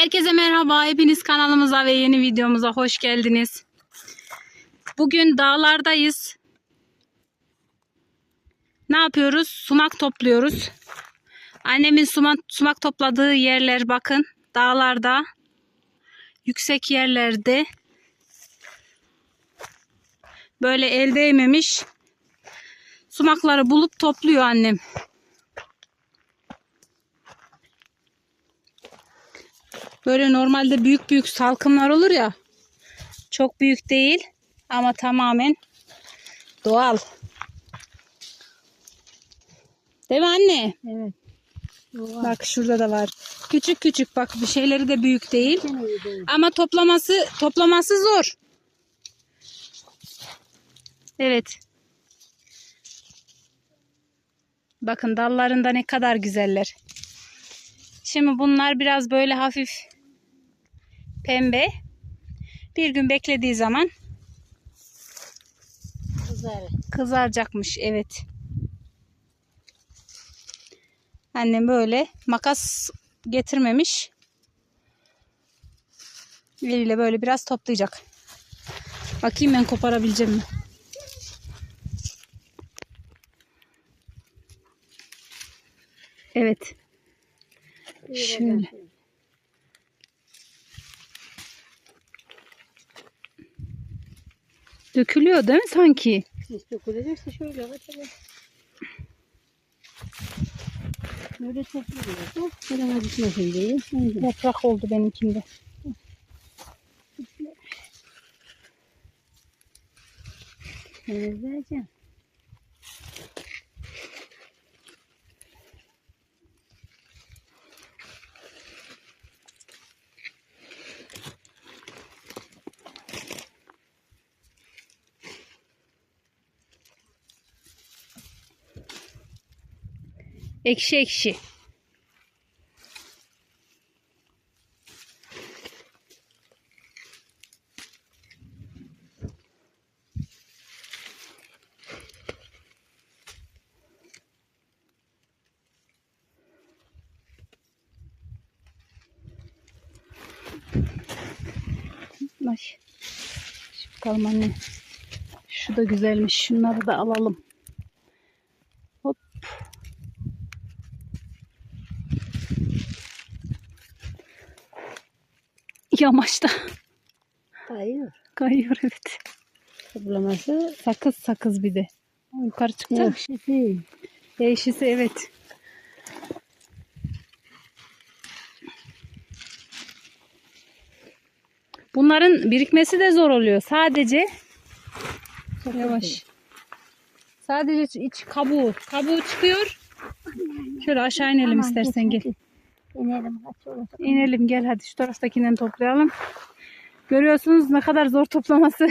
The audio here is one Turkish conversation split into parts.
Herkese merhaba. Hepiniz kanalımıza ve yeni videomuza hoş geldiniz. Bugün dağlardayız. Ne yapıyoruz? Sumak topluyoruz. Annemin sumak, sumak topladığı yerler bakın. Dağlarda. Yüksek yerlerde. Böyle el değmemiş. Sumakları bulup topluyor annem. Böyle normalde büyük büyük salkımlar olur ya. Çok büyük değil ama tamamen doğal. Değil mi anne? Evet. Bak şurada da var. Küçük küçük bak bir şeyleri de büyük değil. Ama toplaması toplaması zor. Evet. Bakın dallarında ne kadar güzeller. Şimdi bunlar biraz böyle hafif pembe. Bir gün beklediği zaman Kızarı. kızaracakmış. Evet. Annem böyle makas getirmemiş. Eliyle böyle biraz toplayacak. Bakayım ben koparabileceğim mi? Evet. Şöyle. Dökülüyor değil mi sanki? Hiç dökülecekse şöyle bakalım. Böyle topluyoruz. Fırına gitmesin diye. Yaprak oldu benimkinde. temizleyeceğim. Ekşi ekşi. Ay. Bakalım anne. Şu da güzelmiş. Şunları da alalım. Yamaçta Kayıyor. kayıyor evet. Toplaması Sakız sakız bir de. Yukarı çıktı. ekşisi. Değişisi evet. Bunların birikmesi de zor oluyor. Sadece yavaş. Sadece iç kabuğu. Kabuğu çıkıyor. Şöyle aşağı inelim Aman istersen gel. İnelim. İnelim gel hadi şu taraftakinden toplayalım. Görüyorsunuz ne kadar zor toplaması.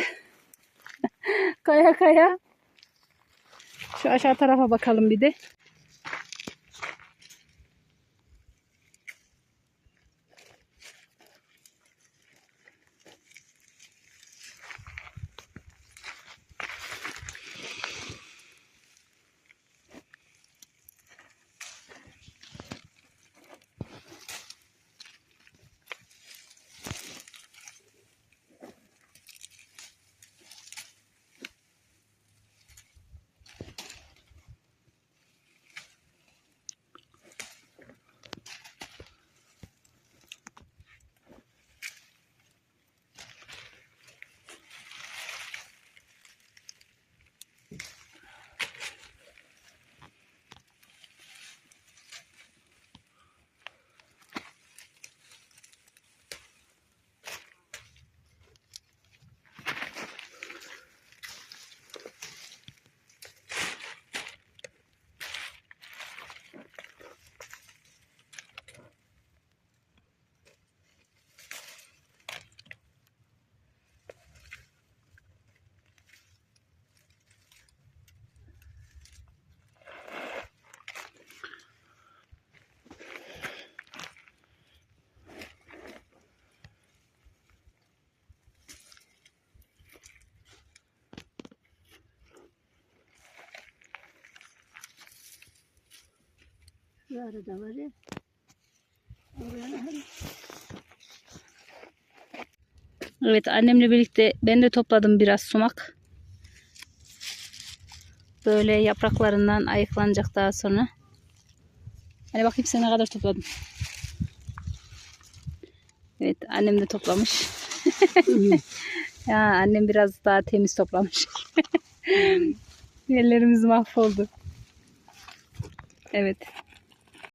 kaya kaya. Şu aşağı tarafa bakalım bir de. Şu arada var ya. Evet annemle birlikte ben de topladım biraz sumak. Böyle yapraklarından ayıklanacak daha sonra. Hani bakayım sen ne kadar topladın. Evet annem de toplamış. ya annem biraz daha temiz toplamış. Ellerimiz mahvoldu. Evet.